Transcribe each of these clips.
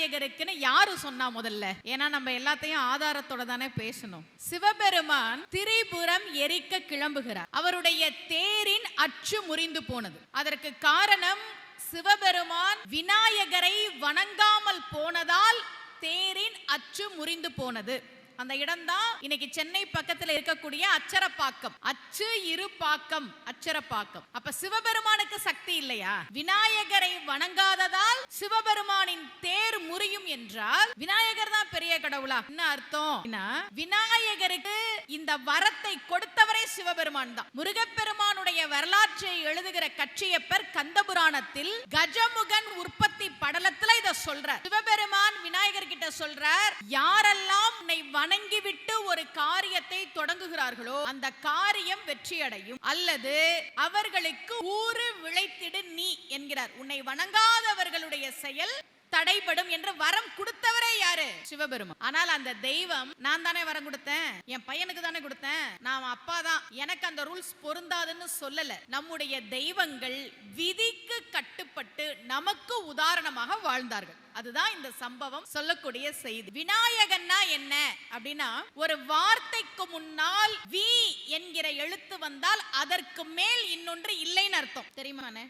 விநாயகருக்குன்னு யாரு சொன்னா முதல்ல? ஏன்னா நம்ம எல்லாத்தையும் ஆதாரத்தோட தானே பேசணும். சிவபெருமான் திரிபுரம் எரிக்க கிளம்புகிறார். அவருடைய தேரின் அச்சு முறிந்து போனது. அதற்கு காரணம் சிவபெருமான் விநாயகரை வணங்காமல் போனதால் தேரின் அச்சு முறிந்து போனது. அந்த இடம் தான் இன்னைக்கு சென்னை பக்கத்துல இருக்கக்கூடிய அச்சரப்பாக்கம். அச்சு இரு பாக்கம் அச்சரப்பாக்கம். அப்ப சிவபெருமானுக்கு சக்தி இல்லையா? விநாயகரை வணங்காததால் சிவபெருமானின் தேர் முறியும் என்றால் விநாயகர் தான் பெரிய கடவுளா? என்ன அர்த்தம்? விநாயகருக்கு இந்த வரத்தை கொடுத்தவரே சிவபெருமான் தான். முருகப்பெருமானுடைய வரலாற்றை எழுதுகிற கட்சியப்பர் கந்தபுராணத்தில் கஜமுகன் உற்பத்தி படலத்துல இத சொல்றார். சிவபெருமான் விநாயகர் கிட்ட சொல்றார் யாரெல்லாம் உன்னை வணங்கிவிட்டு ஒரு காரியத்தை தொடங்குகிறார்களோ அந்த காரியம் வெற்றியடையும். அல்லது அவர்களுக்கு ஊறு விளைத்திடு நீ என்கிறார். உன்னை வணங்காதவர்களுடைய செயல் தடைபடும் என்று வரம் கொடுத்தவரே யாரு? சிவபெருமான். ஆனால் அந்த தெய்வம் நான் தானே வரம் கொடுத்தேன் என் பையனுக்கு தானே கொடுத்தேன் நான் அப்பா தான். எனக்கு அந்த ரூல்ஸ் பொருந்தாதுன்னு சொல்லல. நம்முடைய தெய்வங்கள் விதிக்கு கட்டுப்பட்டு நமக்கு உதாரணமாக வாழ்ந்தார்கள். அதுதான் இந்த சம்பவம் சொல்லக்கூடிய செய்தி. விநாயகன்னா என்ன? அப்படின்னா ஒரு வார்த்தைக்கு முன்னால் வி என்கிற எழுத்து வந்தால் அதற்கு மேல் இன்னொன்று இல்லைன்னு அர்த்தம். தெரியுமாண்ணே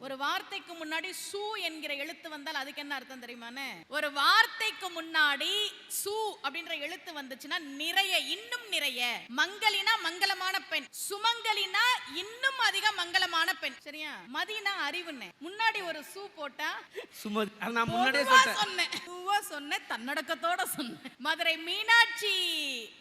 ஒரு வார்த்தைக்கு முன்னாடி சு என்கிற எழுத்து வந்தால் அதுக்கு என்ன அர்த்தம் தெரியுமானே? ஒரு வார்த்தைக்கு முன்னாடி சு அப்படின்ற எழுத்து வந்துச்சுன்னா நிறைய இன்னும் நிறைய. மங்களினா மங்களமான பெண். சுமங்கலினா இன்னும் அதிக மங்களமான பெண். சரியா? மதினா அறிவுன்னு. முன்னாடி ஒரு சு போட்டா சுமதி நான் முன்னாடியே சொன்னேன். சொன்னேன் தன்னடக்கத்தோட சொன்னேன். மதுரை மீனாட்சி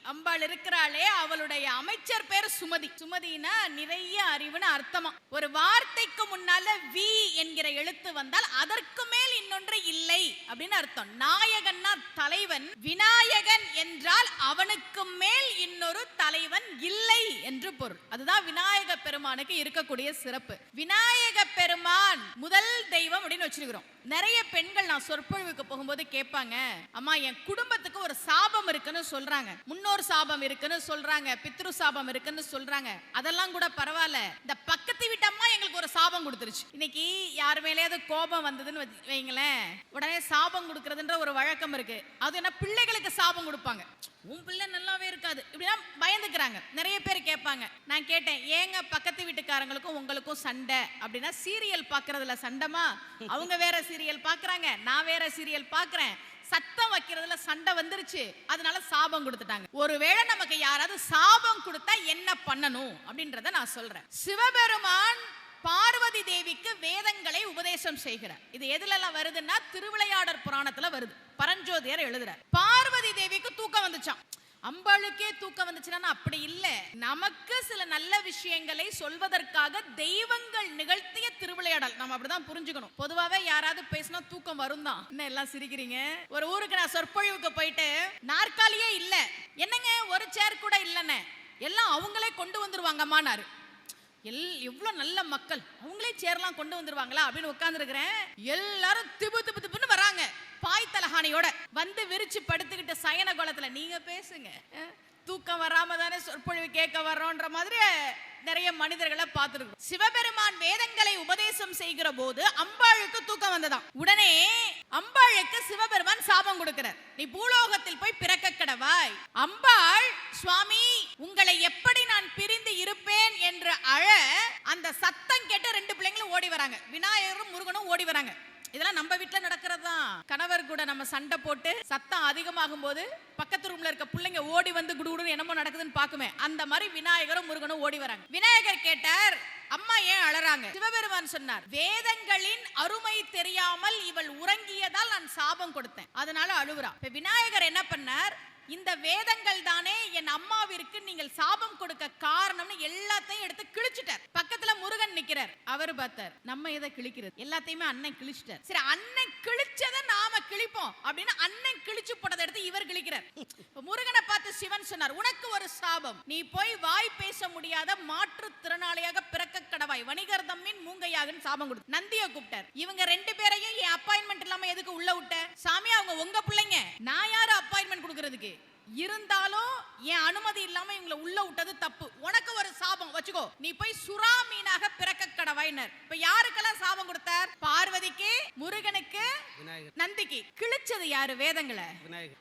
அம்பாள் இருக்கிறாளே அவளுடைய அமைச்சர் பேர் சுமதி. சுமதினா நிறைய அறிவுன்னு அர்த்தமா. ஒரு வார்த்தைக்கு முன்னால வி என்கிற எழுத்து வந்தால் அதற்கு மேல் இன்னொன்று இல்லை அப்படின்னு அர்த்தம். நாயகன்னா தலைவன் விநாயகன் என்றால் அவனுக்கு மேல் இன்னொரு தலைவன் இல்லை என்று பொருள். அதுதான் விநாயக பெருமானுக்கு இருக்கக்கூடிய சிறப்பு. விநாயக பெருமான் முதல் தெய்வம் அப்படின்னு வச்சிருக்கிறோம். நிறைய பெண்கள் நான் சொற்பொழிவுக்கு போகும்போது கேட்பாங்க அம்மா என் குடும்பத்துக்கு ஒரு சா இருக்குன்னு சொல்றாங்க. முன்னோர் சாபம் இருக்குன்னு சொல்றாங்க. பித்ரு சாபம் இருக்குன்னு சொல்றாங்க. அதெல்லாம் கூட பரவாயில்ல. இந்த பக்கத்து வீட்டு அம்மா எங்களுக்கு ஒரு சாபம் கொடுத்துருச்சு. இன்னைக்கு யார் மேலேயாவது கோபம் வந்ததுன்னு வைங்களேன். உடனே சாபம் கொடுக்கறதுன்ற ஒரு வழக்கம் இருக்கு. அது என்ன பிள்ளைகளுக்கு சாபம் கொடுப்பாங்க. உன் பிள்ளை நல்லாவே இருக்காது. இப்படின்னா பயந்துக்கிறாங்க. நிறைய பேர் கேட்பாங்க. நான் கேட்டேன் ஏங்க பக்கத்து வீட்டுக்காரங்களுக்கும் உங்களுக்கும் சண்டை? அப்படின்னா சீரியல் பார்க்கறதுல சண்டமா? அவங்க வேற சீரியல் பாக்குறாங்க நான் வேற சீரியல் பார்க்கறேன். சத்தம் வைக்கிறதுல சண்டை வந்துருச்சு. அதனால சாபம் கொடுத்துட்டாங்க. ஒருவேளை நமக்கு யாராவது சாபம் கொடுத்தா என்ன பண்ணணும் அப்படின்றத நான் சொல்றேன். சிவபெருமான் பார்வதி தேவிக்கு வேதங்களை உபதேசம் செய்கிறார். இது எதுல வருதுன்னா திருவிளையாடற் புராணத்துல வருது. பரஞ்சோதியர் எழுதுறார். பார்வதி தேவிக்கு தூக்கம் வந்துச்சாம். அம்பாளுக்கே தூக்கம் வந்துச்சுன்னா அப்படி இல்லை. நமக்கு சில நல்ல விஷயங்களை சொல்வதற்காக தெய்வங்கள் நிகழ்த்திய திருவிளையாடல். நம்ம அப்படிதான் புரிஞ்சுக்கணும். பொதுவாவே யாராவது பேசினா தூக்கம் வரும் தான் என்ன எல்லாம் சிரிக்கிறீங்க? ஒரு ஊருக்கு நான் சொற்பொழிவுக்கு போயிட்டு நாற்காலியே இல்ல. என்னங்க? ஒரு சேர் கூட இல்லைன்னு. எல்லாம் அவங்களே கொண்டு வந்துருவாங்கம்மானாரு. எல் எவ்வளோ நல்ல மக்கள். அவங்களே சேர்லாம் கொண்டு வந்துருவாங்களா அப்படின்னு உட்காந்துருக்கிறேன் எல்லாரும் திபு திபு திபுன்னு வராங்க. பாய் தலகாணியோட வந்து விரிச்சு படுத்துக்கிட்ட சயன கோலத்துல நீங்க பேசுங்க. தூக்கம் வராம தானே சொற்பொழிவு கேட்க வர்றோன்ற மாதிரி நிறைய மனிதர்களை பார்த்துருக்கோம். சிவபெருமான் வேதங்களை உபதேசம் செய்கிற போது அம்பாளுக்கு தூக்கம் வந்ததாம். உடனே அம்பாளுக்கு சிவபெருமான் சாபம் கொடுக்கிறார். நீ பூலோகத்தில் போய் பிறக்க கடவாய். அம்பாள் சுவாமி உங்களை எப்படி நான் பிரிந்து இருப்பேன்? என்று அழ அந்த சத்தம் கேட்டு ரெண்டு பிள்ளைங்களும் ஓடி வராங்க. விநாயகரும் முருகனும் ஓடி வராங்க. இதெல்லாம் நம்ம வீட்ல நடக்கிறது? கணவர் கூட நம்ம சண்டை போட்டு சத்தம் அதிகமாகும் போது பக்கத்து ரூம்ல இருக்க பிள்ளைங்க ஓடி வந்து குடுகுடுன்னு என்னமோ நடக்குதுன்னு பாக்குமே அந்த மாதிரி விநாயகரும் முருகனும் ஓடி வராங்க. விநாயகர் கேட்டார் அம்மா ஏன் அழறாங்க? சிவபெருமான் சொன்னார் வேதங்களின் அருமை தெரியாமல் இவள் உறங்கியதால் நான் சாபம் கொடுத்தேன். அதனால அழுவுறா விநாயகர் என்ன பண்ணார் இந்த வேதங்கள் தானே என் அம்மாவிற்கு நீங்கள் சாபம் கொடுக்க காரணம்னு எல்லாத்தையும் எடுத்து கிழிச்சிட்டார். பக்கத்துல முருகன் நிக்கிறார். அவர் பார்த்தார் நம்ம எதை கிழிக்கிறது? எல்லாத்தையுமே அண்ணன் கிழிச்சிட்டார். சரி அண்ணன் கிழிச்சதை நாம கிழிப்போம் அப்படின்னு அண்ணன் கிழிச்சு போட்டதை எடுத்து இவர் கிழிக்கிறார். முருகனை பார்த்து சிவன் சொன்னார் உனக்கு ஒரு சாபம். நீ போய் வாய் பேச முடியாத மாற்றுத்திறனாளியாக பிறக்க கடவாய். வணிகர் தம்மின் மூங்கையாகன்னு சாபம் கொடுத்து நந்திய கூப்பிட்டார். இவங்க ரெண்டு பேரையும் என் அப்பாயின்மெண்ட் இல்லாம எதுக்கு உள்ள விட்ட? சாமி அவங்க உங்க பிள்ளைங்க. நான் யாரு அப்பாயின்மெண்ட் கொடுக்கறதுக்கு? இருந்தாலும் என் அனுமதி இல்லாம இவங்களை உள்ள விட்டது தப்பு. உனக்கு ஒரு சாபம். வச்சுக்கோ. நீ போய் சுறா மீனாக பிறக்க கடவாயினர். இப்ப யாருக்கெல்லாம் சாபம் கொடுத்தார்? பார்வதிக்கு முருகனுக்கு நந்திக்கு. கிழிச்சது யாரு? வேதங்களை.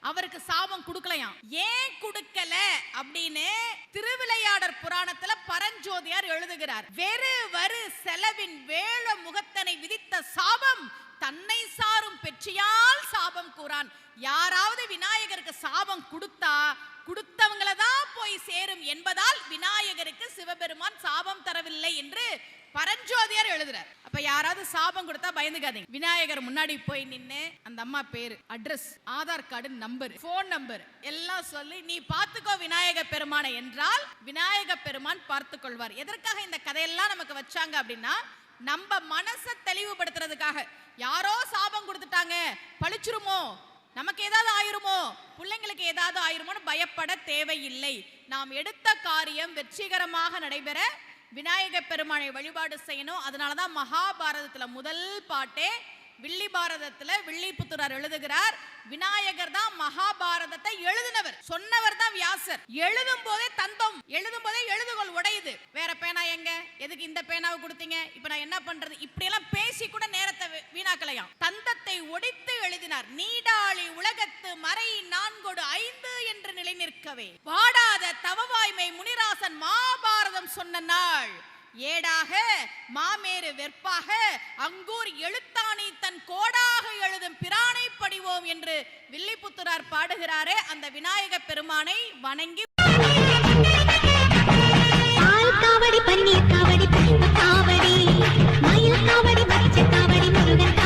அவருக்கு சாபம் கொடுக்கலையாம். ஏன் கொடுக்கல? அப்படின்னு திருவிளையாடற் புராணத்துல பரஞ்சோதியார் எழுதுகிறார். வெறு வரு செலவின் வேள முகத்தனை விதித்த சாபம் தன்னை சாரும் பெற்றியால் சாபம் கூறான். யாராவது விநாயகருக்கு சாபம் கொடுத்தா கொடுத்தவங்கள தான் போய் சேரும் என்பதால் விநாயகருக்கு சிவபெருமான் சாபம் தரவில்லை என்று பரஞ்சோதியார் எழுதுறார். அப்ப யாராவது சாபம் கொடுத்தா பயந்துக்காதீங்க. விநாயகர் முன்னாடி போய் நின்னு அந்த அம்மா பேரு address Aadhaar card number phone number எல்லாம் சொல்லி நீ பார்த்துக்கோ விநாயக பெருமானை என்றால் விநாயக பெருமான் பார்த்து கொள்வார். எதற்காக இந்த கதையெல்லாம் நமக்கு வச்சாங்க அப்படின்னா நம்ம மனசை தெளிவுபடுத்துறதுக்காக. யாரோ சாபம் கொடுத்துட்டாங்க பழிச்சிருமோ நமக்கு ஏதாவது ஆயிருமோ? பிள்ளைங்களுக்கு ஏதாவது ஆயிருமோன்னு பயப்பட தேவையில்லை. நாம் எடுத்த காரியம் வெற்றிகரமாக நடைபெற விநாயகர் பெருமானை வழிபாடு செய்யணும். அதனால தான் மகாபாரதத்துல முதல் பாட்டே வில்லி பாரதத்துல வில்லிபுத்துரார் எழுதுகிறார். விநாயகர் தான் மகாபாரதத்தை எழுதினவர். சொன்னவர் தான் வியாசர். எழுதும் போதே தந்தம் எழுதும் போதே எழுதுகோள் உடையுது வேற பேனா எங்க எதுக்கு இந்த பேனாவை கொடுத்தீங்க இப்ப நான் என்ன பண்றது? இப்படி எல்லாம் பேசி கூட நேரத்தை வீணாக்கலையாம். தந்தத்தை ஒடித்து எழுதினார் நீடாளி உலகத்து மறை நான்கொடு ஐந்து என்று நிலை நிற்கவே வாடாத தவவாய்மை முனிராசன் மாபாரதம் சொன்ன நாள். ஏடாக மாமேறு வெற்பாக அங்கூர் எழுத்தாணி தன் கோடாக எழுதும் பிரானை படிவோம் என்று வில்லிபுத்துரார் பாடுகிறாரே அந்த விநாயக பெருமானை வணங்கி காவடி பன்னீர் காவடி காவடி மயில் காவடி பச்சை காவடி முருகன்